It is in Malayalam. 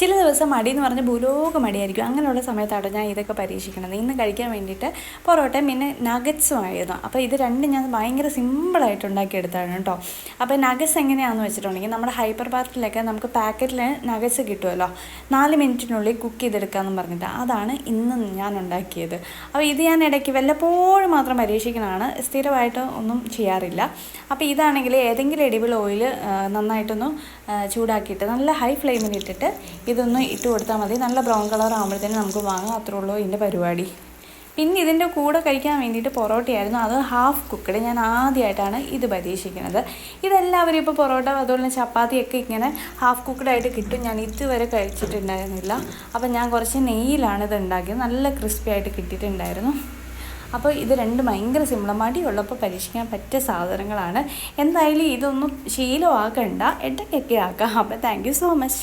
ചില ദിവസം മടി എന്ന് പറഞ്ഞാൽ ഭൂലോക മടിയായിരിക്കും. അങ്ങനെയുള്ള സമയത്താണ് ഞാൻ ഇതൊക്കെ പരീക്ഷിക്കണത് ഇന്ന് കഴിക്കാൻ വേണ്ടിയിട്ട് പൊറോട്ടയും പിന്നെ നഗറ്റ്സും ആയിരുന്നു. അപ്പോൾ ഇത് രണ്ടും ഞാൻ ഭയങ്കര സിമ്പിളായിട്ട് ഉണ്ടാക്കിയെടുത്താണ് കേട്ടോ. അപ്പോൾ നഗറ്റ്സ് എങ്ങനെയാണെന്ന് വെച്ചിട്ടുണ്ടെങ്കിൽ നമ്മുടെ ഹൈപ്പർ പാർക്കിലൊക്കെ നമുക്ക് പാക്കറ്റിൽ നഗറ്റ്സ് കിട്ടുമല്ലോ നാല് മിനിറ്റിനുള്ളിൽ കുക്ക് ചെയ്തെടുക്കാമെന്ന് പറഞ്ഞിട്ട് അതാണ് ഇന്ന് ഞാൻ ഉണ്ടാക്കിയത്. അപ്പോൾ ഇത് ഞാൻ ഇടയ്ക്ക് വല്ലപ്പോഴും മാത്രം പരീക്ഷിക്കണതാണ് സ്ഥിരമായിട്ട് ഒന്നും ചെയ്യാറില്ല. അപ്പോൾ ഇതാണെങ്കിൽ ഏതെങ്കിലും എഡിബിൾ ഓയിൽ നന്നായിട്ടൊന്ന് ചൂടാക്കിയിട്ട് നല്ല ഹൈ ഫ്ലെയിമിൽ ഇട്ടിട്ട് ഇതൊന്ന് ഇട്ട് കൊടുത്താൽ മതി. നല്ല ബ്രൗൺ കളർ ആകുമ്പോഴത്തേനും നമുക്ക് വാങ്ങാം. അത്രേ ഉള്ളൂ ഇതിന്റെ പരിപാടി. പിന്നെ ഇതിന്റെ കൂടെ കഴിക്കാൻ വേണ്ടിയിട്ട് പൊറോട്ടയായിരുന്നു. അത് ഹാഫ് കുക്കഡ് ഞാൻ ആദ്യമായിട്ടാണ് ഇത് പരീക്ഷിക്കുന്നത്. ഇതെല്ലാവരും ഇപ്പോൾ പൊറോട്ട അതുപോലെ തന്നെ ചപ്പാത്തിയൊക്കെ ഇങ്ങനെ ഹാഫ് കുക്കഡായിട്ട് കിട്ടും. ഞാൻ ഇതുവരെ കഴിച്ചിട്ടുണ്ടായിരുന്നില്ല. അപ്പം ഞാൻ കുറച്ച് നെയ്യിലാണ് ഇത് ഉണ്ടാക്കിയത്. നല്ല ക്രിസ്പി ആയിട്ട് കിട്ടിയിട്ടുണ്ടായിരുന്നു. അപ്പോൾ ഇത് രണ്ട് ഭയങ്കര സിമ്പിൾ മടിയുള്ളപ്പോൾ പരീക്ഷിക്കാൻ പറ്റിയ സാധനങ്ങളാണ്. എന്തായാലും ഇതൊന്നും ശീലമാക്കണ്ട. ഇടയ്ക്കൊക്കെ ആക്കാം. അപ്പോൾ താങ്ക് സോ മച്ച്